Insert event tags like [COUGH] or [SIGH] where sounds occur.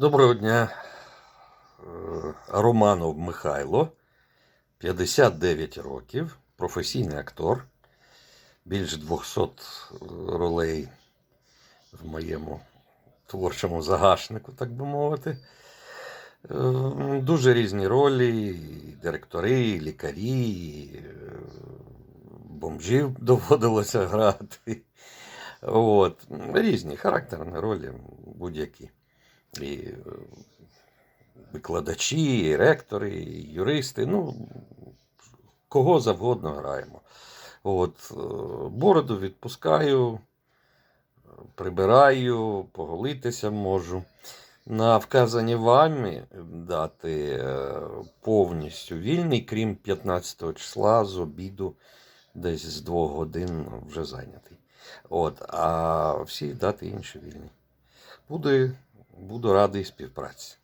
Доброго дня. Е, Романов Михайло, 59 років, професійний актор. Більш 200 ролей в моєму творчому загашнику, так би мовити. Е, Дуже різні ролі, директори, і лікарі, і е, бомжів [LAUGHS] доводилося грати. От. Різні характерні ролі, будь-які. І е, викладачі, і ректори, і юристи. Ну, кого завгодно граємо. От, е, бороду відпускаю, прибираю, поголитися можу. На вказані вами дати е, повністю вільний, крім 15 числа з обіду, десь з 2 годин вже зайнятий. От, а всі дати інші вільні. Буду, буду радий співпраці.